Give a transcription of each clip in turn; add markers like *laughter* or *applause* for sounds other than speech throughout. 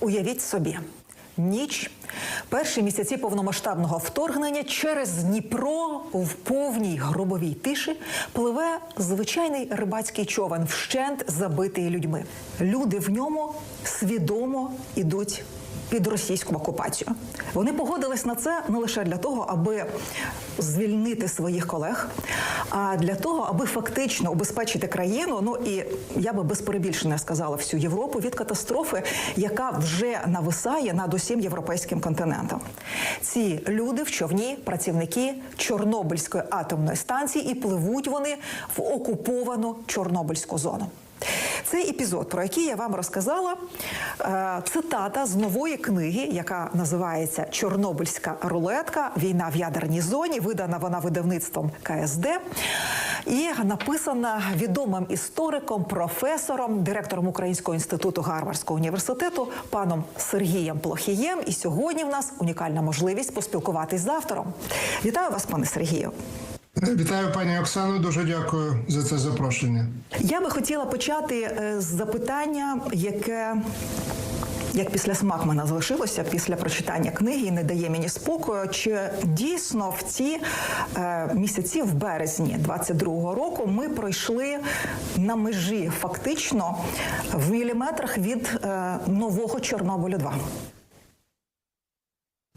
Уявіть собі. Ніч, перші місяці повномасштабного вторгнення через Дніпро в повній гробовій тиші пливе звичайний рибацький човен, вщент забитий людьми. Люди в ньому свідомо ідуть під російську окупацію. Вони погодились на це не лише для того, аби звільнити своїх колег, а для того, аби фактично убезпечити країну. Ну і я би без перебільшення сказала всю Європу від катастрофи, яка вже нависає над усім європейським континентом. Ці люди в човні, працівники Чорнобильської атомної станції, і пливуть вони в окуповану Чорнобильську зону. Цей епізод, про який я вам розказала, е, цитата з нової книги, яка називається Чорнобильська рулетка. Війна в ядерній зоні. Видана вона видавництвом КСД і написана відомим істориком, професором, директором Українського інституту Гарвардського університету паном Сергієм Плохієм. І сьогодні в нас унікальна можливість поспілкуватись з автором. Вітаю вас, пане Сергію. Вітаю, пані Оксано. Дуже дякую за це запрошення. Я би хотіла почати е, з запитання, яке. Як після смак мене залишилося після прочитання книги не дає мені спокою. Чи дійсно в ці е, місяці в березні 22-го року ми пройшли на межі фактично в міліметрах від е, нового Чорнобилю 2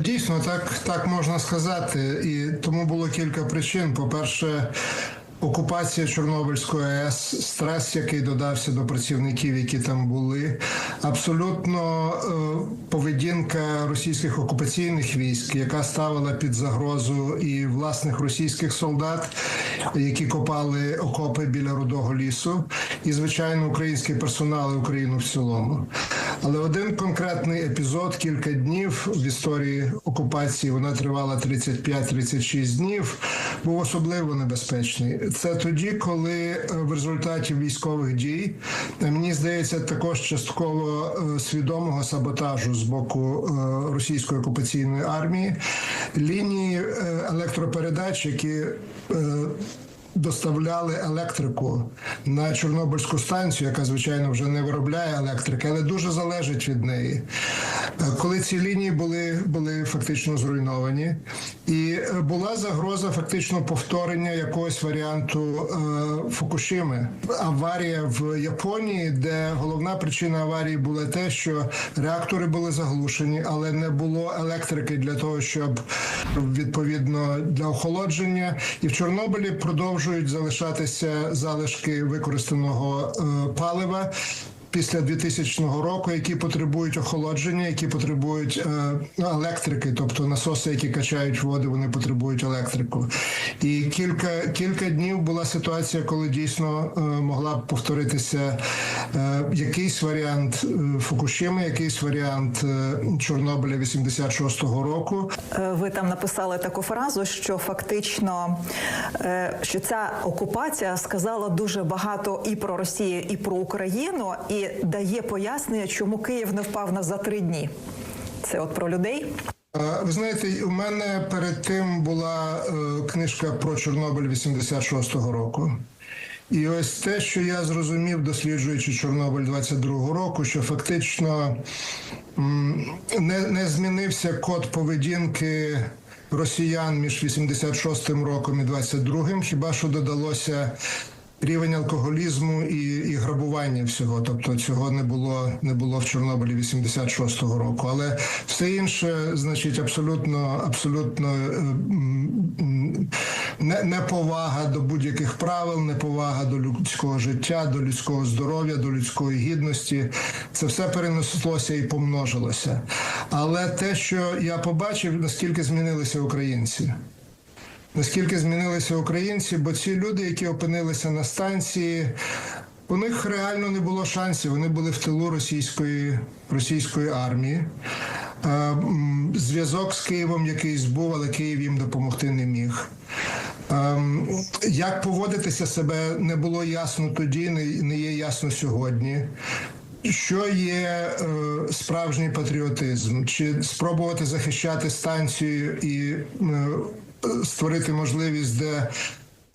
Дійсно, так, так можна сказати, і тому було кілька причин. По-перше, окупація Чорнобильської АЕС, стрес, який додався до працівників, які там були, абсолютно е, поведінка російських окупаційних військ, яка ставила під загрозу і власних російських солдат, які копали окопи біля рудого лісу, і звичайно український персонал і Україну в цілому. Але один конкретний епізод, кілька днів в історії окупації, вона тривала 35-36 днів, був особливо небезпечний. Це тоді, коли е, в результаті військових дій е, мені здається, також частково е, свідомого саботажу з боку російської окупаційної армії лінії електропередач, які доставляли електрику на Чорнобильську станцію, яка звичайно вже не виробляє електрики, але дуже залежить від неї. Коли ці лінії були, були фактично зруйновані, і е, була загроза фактично повторення якогось варіанту е, Фукушими. Аварія в Японії, де головна причина аварії була те, що реактори були заглушені, але не було електрики для того, щоб відповідно для охолодження. І в Чорнобилі продовжують залишатися залишки використаного е, палива. Після 2000 року, які потребують охолодження, які потребують е, електрики, тобто насоси, які качають воду, вони потребують електрику. І кілька кілька днів була ситуація, коли дійсно е, могла б повторитися е, якийсь варіант Фукушими, якийсь варіант Чорнобиля 86-го року. Ви там написали таку фразу, що фактично що ця окупація сказала дуже багато і про Росію, і про Україну, і дає пояснення, чому Київ не впав на за три дні. Це от про людей. Ви знаєте, у мене перед тим була е, книжка про Чорнобиль 86-го року. І ось те, що я зрозумів, досліджуючи Чорнобиль 22-го року, що фактично не, не змінився код поведінки росіян між 86-м роком і 22-м, хіба що додалося рівень алкоголізму і, і грабування всього. Тобто цього не було не було в Чорнобилі 86-го року. Але все інше, значить, абсолютно, абсолютно е, не, неповага до будь-яких правил, неповага до людського життя, до людського здоров'я, до людської гідності. Це все перенеслося і помножилося. Але те, що я побачив, наскільки змінилися українці. Наскільки змінилися українці, бо ці люди, які опинилися на станції, у них реально не було шансів. Вони були в тилу російської, російської армії. Зв'язок з Києвом якийсь був, але Київ їм допомогти не міг. Як поводитися себе не було ясно тоді, не, не є ясно сьогодні. Що є е, справжній патріотизм? Чи спробувати захищати станцію і е, створити можливість, де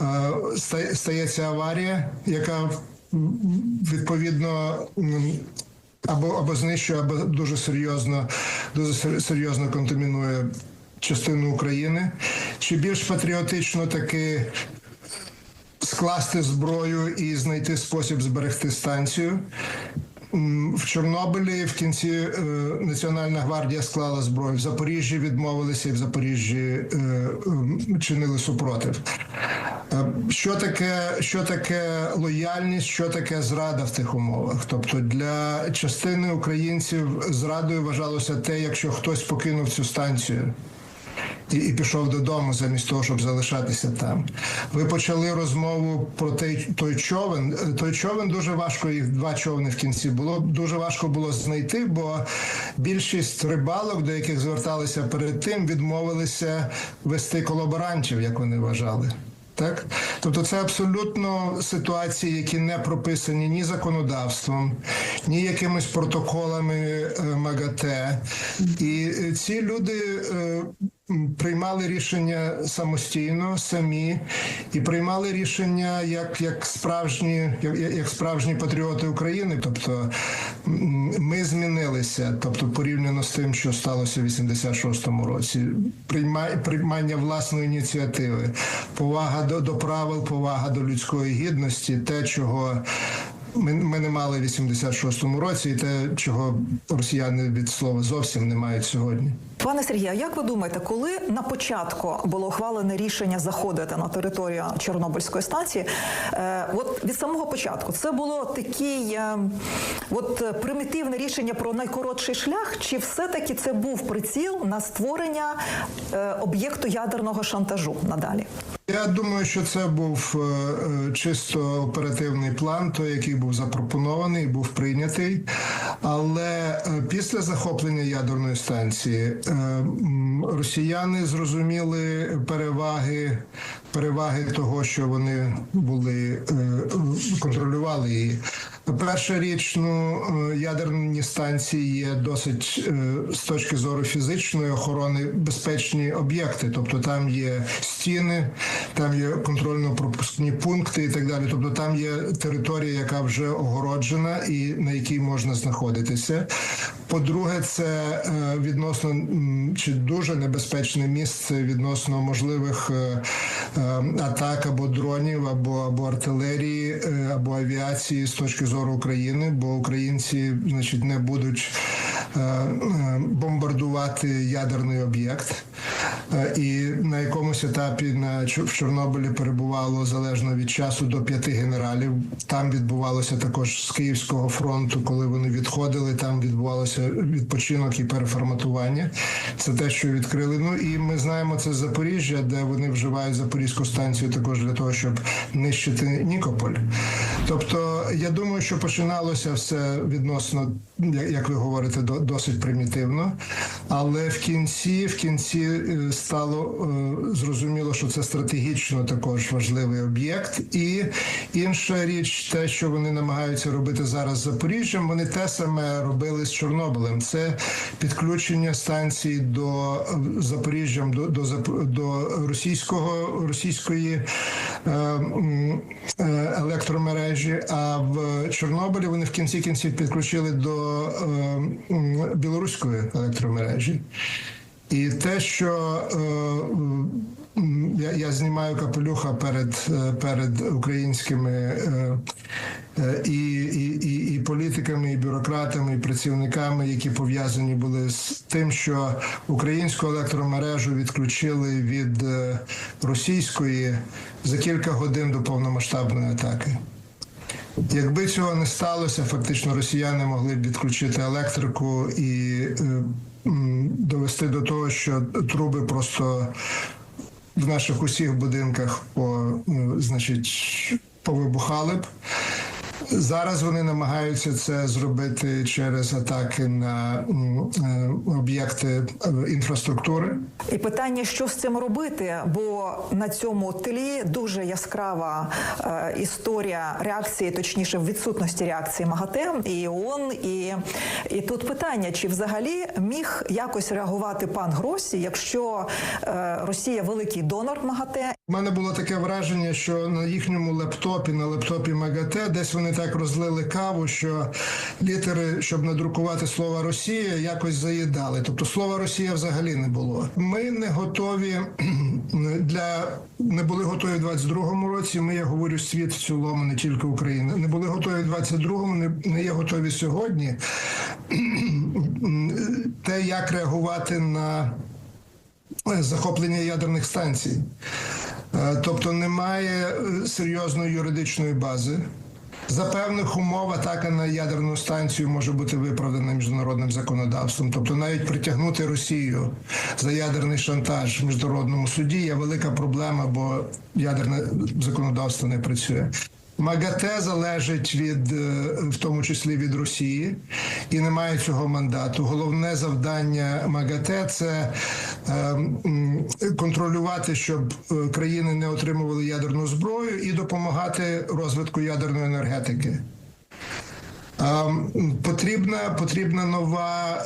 е, стається аварія, яка відповідно або, або знищує, або дуже серйозно, дуже сер- серйозно контамінує частину України, чи більш патріотично таки скласти зброю і знайти спосіб зберегти станцію. В Чорнобилі в кінці е, Національна гвардія склала зброю. В Запоріжжі відмовилися і в Запоріжжі е, м, чинили супротив. Е, Що таке, що таке лояльність, що таке зрада в тих умовах? Тобто для частини українців зрадою вважалося те, якщо хтось покинув цю станцію і, і пішов додому замість того, щоб залишатися там. Ви почали розмову про той, той човен. Той човен дуже важко, їх два човни в кінці було. Дуже важко було знайти, бо більшість рибалок, до яких зверталися перед тим, відмовилися вести колаборантів, як вони вважали. Так, тобто це абсолютно ситуації, які не прописані ні законодавством, ні якимись протоколами е, МАГАТЕ. І е, ці люди е, приймали рішення самостійно, самі, і приймали рішення як, як справжні, як, як справжні патріоти України. Тобто ми змінилися, тобто порівняно з тим, що сталося в 86-му році. Прийма- приймання власної ініціативи, повага до, до правил, повага до людської гідності, те, чого ми, ми не мали в 86-му році, і те, чого росіяни від слова зовсім не мають сьогодні. Пане Сергію, а як ви думаєте, коли на початку було ухвалене рішення заходити на територію Чорнобильської станції? Е, от від самого початку це було такий е, от примітивне рішення про найкоротший шлях, чи все-таки це був приціл на створення е, об'єкту ядерного шантажу надалі? Я думаю, що це був е, е, чисто оперативний план, той, який був запропонований, був прийнятий. Але е, після захоплення ядерної станції е, росіяни зрозуміли переваги, переваги того, що вони були е, контролювали її. Перша річ, ну е, ядерні станції є досить е, з точки зору фізичної охорони безпечні об'єкти, тобто там є стіни, там є контрольно-пропускні пункти і так далі. Тобто там є територія, яка вже огороджена і на якій можна знаходитися. По-друге, це е, відносно чи дуже небезпечне місце відносно можливих атак або дронів, або або артилерії, або авіації з точки зору України, бо українці, значить, не будуть бомбардувати ядерний об'єкт. Е, І на якомусь етапі на в Чорнобилі перебувало залежно від часу до п'яти генералів. Там відбувалося також з Київського фронту, коли вони відходили. Там відбувалося відпочинок і переформатування. Це те, що відкрили. Ну і ми знаємо це з Запоріжжя, де вони вживають Запорізьку станцію також для того, щоб нищити Нікополь. Тобто, я думаю, що починалося все відносно, як ви говорите, до- досить примітивно. Але в кінці, в кінці е, стало е, зрозуміло, що це стратегічно також важливий об'єкт. І інша річ, те, що вони намагаються робити зараз з Запоріжжям, вони те саме робили з Чорнобилем. Це підключення станції до е, Запоріжжям, до, до, до російського російської е, електромережі. А в Чорнобилі вони в кінці кінців підключили до е, білоруської електромережі. І те, що е, я, я знімаю капелюха перед, е, перед українськими е, е, і, і, і, політиками, і бюрократами, і працівниками, які пов'язані були з тим, що українську електромережу відключили від е, російської за кілька годин до повномасштабної атаки. Якби цього не сталося, фактично росіяни могли б відключити електрику і е, довести до того, що труби просто в наших усіх будинках по, е, значить, повибухали б. Зараз вони намагаються це зробити через атаки на е, об'єкти інфраструктури. І питання, що з цим робити, бо на цьому тлі дуже яскрава е, історія реакції, точніше, відсутності реакції МАГАТЕ і ООН. І, і тут питання, чи взагалі міг якось реагувати пан Гросі, якщо е, Росія великий донор МАГАТЕ, У мене було таке враження, що на їхньому лептопі, на лептопі МАГАТЕ, десь вони так розлили каву, що літери, щоб надрукувати слово Росія, якось заїдали. Тобто слова Росія взагалі не було. Ми не готові *clears throat* для не були готові в 22-му році. Ми я говорю світ в цілому, не тільки Україна. Не були готові в 22-му, не, не є готові сьогодні. *clears throat* Те, як реагувати на е, захоплення ядерних станцій. Е, Тобто немає е, серйозної юридичної бази. За певних умов атака на ядерну станцію може бути виправдана міжнародним законодавством. Тобто навіть притягнути Росію за ядерний шантаж в міжнародному суді є велика проблема, бо ядерне законодавство не працює. МАГАТЕ залежить від, е, в тому числі від Росії, і немає цього мандату. Головне завдання МАГАТЕ це е, контролювати, щоб е, країни не отримували ядерну зброю і допомагати розвитку ядерної енергетики. Потрібна потрібна нова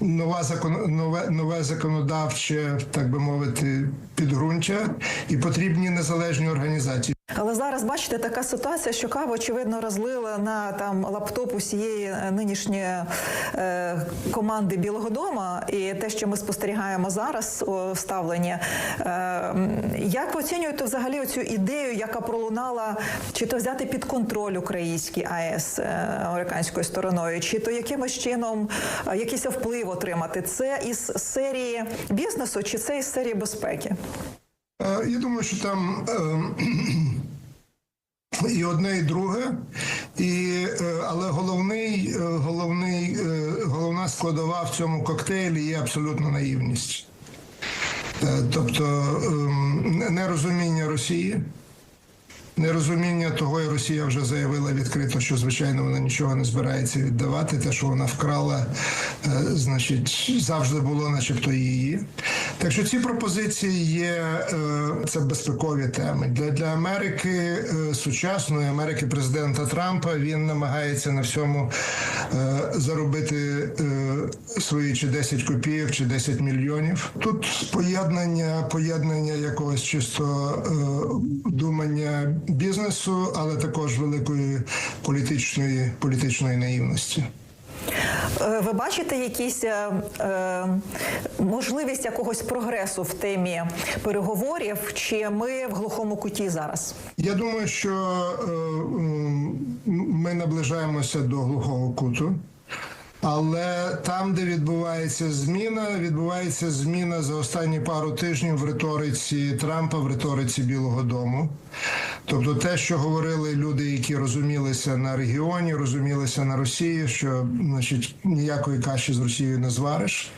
нова закон, нове, нове законодавче, так би мовити, підґрунтя, і потрібні незалежні організації. Але зараз бачите така ситуація, що каву очевидно розлили на там лаптоп усієї е, нинішньої е, команди Білого Дома, і те, що ми спостерігаємо зараз у вставленні. Е, як ви оцінюєте взагалі оцю ідею, яка пролунала, чи то взяти під контроль український АЕС е, американською стороною, чи то якимось чином е, якийсь вплив отримати? Це із серії бізнесу, чи це із серії безпеки? Е, Я думаю, що там ем, і одне, і друге, і, е, але головний, е, головний, е, головна складова в цьому коктейлі є абсолютно наївність. Тобто ем, нерозуміння Росії, нерозуміння того, і Росія вже заявила відкрито, що звичайно вона нічого не збирається віддавати. Те, що вона вкрала, е, значить, завжди було, начебто, її. Так що ці пропозиції є е, це безпекові теми для, для Америки е, сучасної Америки президента Трампа. Він намагається на всьому заробити свої чи 10 копійок, чи 10 мільйонів. Тут поєднання, поєднання якогось чисто думання бізнесу, але також великої політичної політичної наївності. Е, Ви бачите якісь е, е, можливість якогось прогресу в темі переговорів, чи ми в глухому куті зараз? Я думаю, що е, ми наближаємося до глухого куту. Але там, де відбувається зміна, відбувається зміна за останні пару тижнів в риториці Трампа, в риториці Білого Дому. Тобто, те, що говорили люди, які розумілися на регіоні, розумілися на Росії, що значить ніякої каші з Росією не звариш.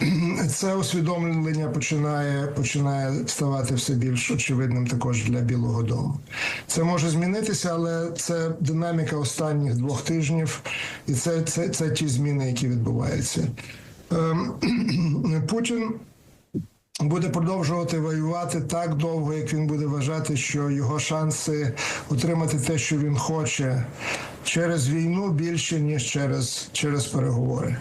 *clears throat* Це усвідомлення починає починає ставати все більш очевидним також для Білого Дому. Це може змінитися, але це динаміка останніх двох тижнів, і це, це, це ті зміни, які відбуваються. Ем, *clears throat* Путін буде продовжувати воювати так довго, як він буде вважати, що його шанси отримати те, що він хоче, через війну більше ніж через, через переговори.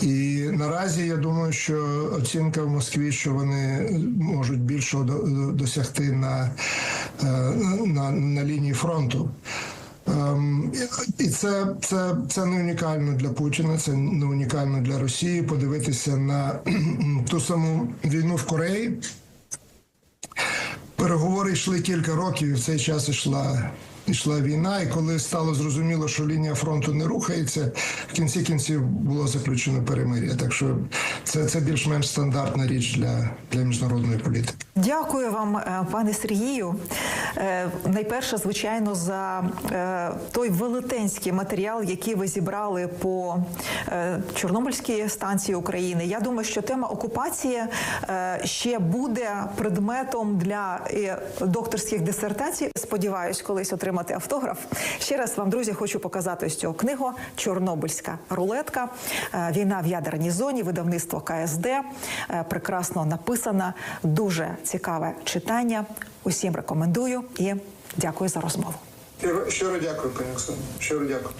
І наразі я думаю, що оцінка в Москві, що вони можуть більшого до- до- досягти на, е, на, на лінії фронту. Ем, І це, це, це не унікально для Путіна, це не унікально для Росії. Подивитися на *clears throat* ту саму війну в Кореї. Переговори йшли кілька років, і в цей час йшла, йшла війна. І коли стало зрозуміло, що лінія фронту не рухається, в кінці кінців було заключено перемир'я. Так що це, це більш-менш стандартна річ для, для міжнародної політики. Дякую вам, е, пане Сергію. Е, Найперше, звичайно, за е, той велетенський матеріал, який ви зібрали по Чорнобильській станції України. Я думаю, що тема окупації ще буде предметом для докторських дисертацій. Сподіваюсь, колись отримати автограф. Ще раз вам, друзі, хочу показати ось цього книгу Чорнобильська рулетка. Е, Війна в ядерній зоні, видавництво КСД. Е, Прекрасно написана, дуже цікаве читання. Усім рекомендую і дякую за розмову. Щиро дякую, пані Оксана. Щиро дякую.